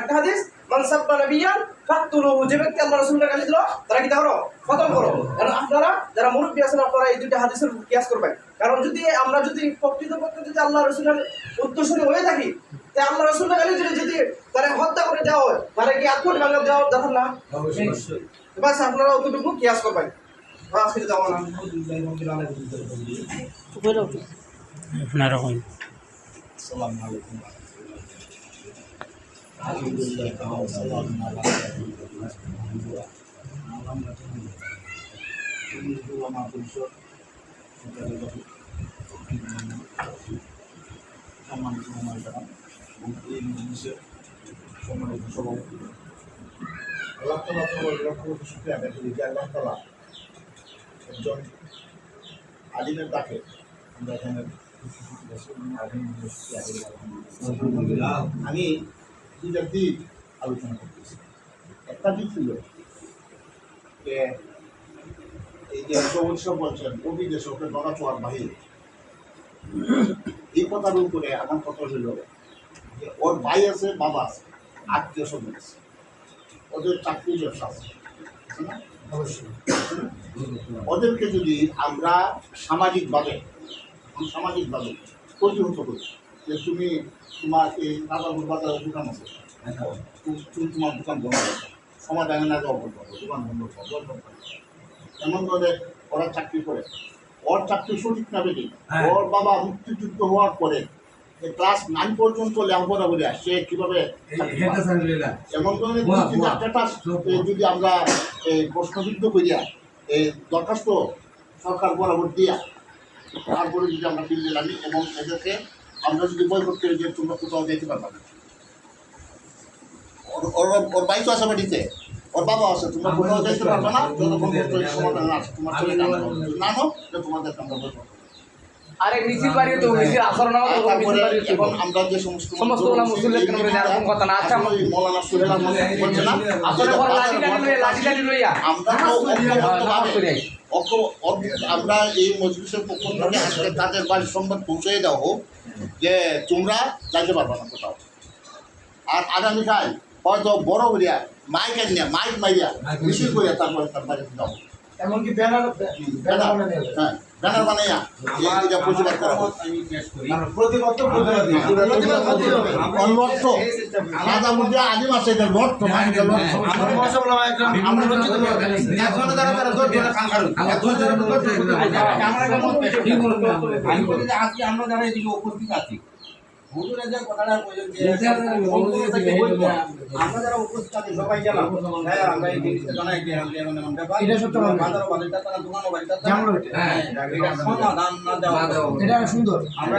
একটা হাদিস মান সাব্বা নাবিয়ান ফাকতুলুহু যে ব্যক্তি আল্লাহ রাসূলের গালি দিল তারা কি তাহলে খতম করো। কারণ আপনারা যারা মুরব্বী আছেন আপনারা এই দুইটা হাদিসের কিয়াস করবেন। কারণ যদি আমরা যদি প্রকৃতপক্ষে যদি আল্লাহ রসুলের উত্তরসূরি হয়ে থাকি তা আল্লাহ রসুলের গালি যদি যদি তারা হত্যা করে দেওয়া হয় তারা কি আত্মহত্যা ভাঙা দেওয়া দরকার না? বাস আপনারা অতটুকু কিয়াস করবেন। আখির দাওয়ানা আলহামদুলিল্লাহি রাব্বিল আলামিন। আপনার রকম আসসালামু আলাইকুম। সম্মানিত মহামারা এবং এই মজলিসের সম্মানিত সভাপতি আল্লাহ তালা তোমার লক্ষ কোটি শুক্রিয়া আদায় করি যে আল্লাহ তালা একজন আলিমের ডাকে আমরা এখানে আমি দুইটা দিক আলোচনা করতেছি। একটা দিক ছিল যে এই যে চৌৎসব বলছেন কবি যে দেশকে গড়া চোয়ার বাহির এই কথার উপরে আমার কথা হইল যে ওর ভাই আছে বাবা আছে আত্মীয় স্বজন আছে। ওদের চাকরি ব্যবসা আছে। আছে ওদেরকে যদি আমরা সামাজিকভাবে সামাজিকভাবে প্রতিহত করি যে তুমি তোমার এই রাজাপুর বাজারে দোকান আছে তুমি- তুমি তোমার দোকান বন্ধ করো। সমাধানে না যাওয়া বন্ধ করো দোকান বন্ধ করো বন্ধ করো। এমন করে ওরা চাকরি করে। ওর চাকরি সঠিক না বেটি ওর বাবা মুক্তিযুদ্ধ হওয়ার পরে ক্লাস নাইন পর্যন্ত লেখাপড়া করে সে কীভাবে? এমন ধরনের স্ট্যাটাস যদি আমরা এই প্রশ্নবিদ্ধ করিয়া এই দরখাস্ত সরকার বরাবর দিয়া তারপরে যদি আমরা ফিল্ডে নামি এবং এদেরকে আমরা যদি বই করতে যে তোমরা কোথাও যেতে পারবে না। ওর ওর বাইক আছে বাড়িতে। ওর বাবা আছে তোমরা কোথাও যেতে পারবে না যতক্ষণ সমাধান আছে তোমার না। নানো তোমাদের আমরা করব আরে মিছিল তো মিছিল আসর না তো মিছিল তারপরে এবং আমরা যে সমস্ত সমস্ত মুসলিম কেন বলে এরকম কথা না আচ্ছা ওই সুহেল আহমদ বলছে না আসলে পরে লাঠি লাঠি লইয়া লাঠি লাঠি লইয়া আমরা এই মজলিসের পক্ষ থেকে আজকে তাদের বাড়ির সংবাদ পৌঁছে হোক যে তোমরা যাইতে পারবে না কোথাও আর আগামীকাল হয়তো বড় হইয়া মাইক আনিয়া মাইক মাইয়া মিছিল করিয়া তারপরে তার বাড়িতে যাও এমনকি ব্যানার ব্যানার হ্যাঁ ব্যানার বানাইয়া এই এটা প্রতিবাদ করা। লট্ট রাজা মুদ্রা আদিম আছে এটা লট্ট মানে আমরা লজ্জিত আজকে আমরা যারা এদিকে উপস্থিত আছি হুজুরের যে কথাটা বললেন আমরা যারা উপস্থিত আছি সবাই জানা হ্যাঁ আমরা এই জিনিসটা জানাই যে এমন এমন এমন ব্যাপার এটা সত্য কথা। বাজারটা তারা দোকান সমাধান না দেওয়া এটা সুন্দর আমরা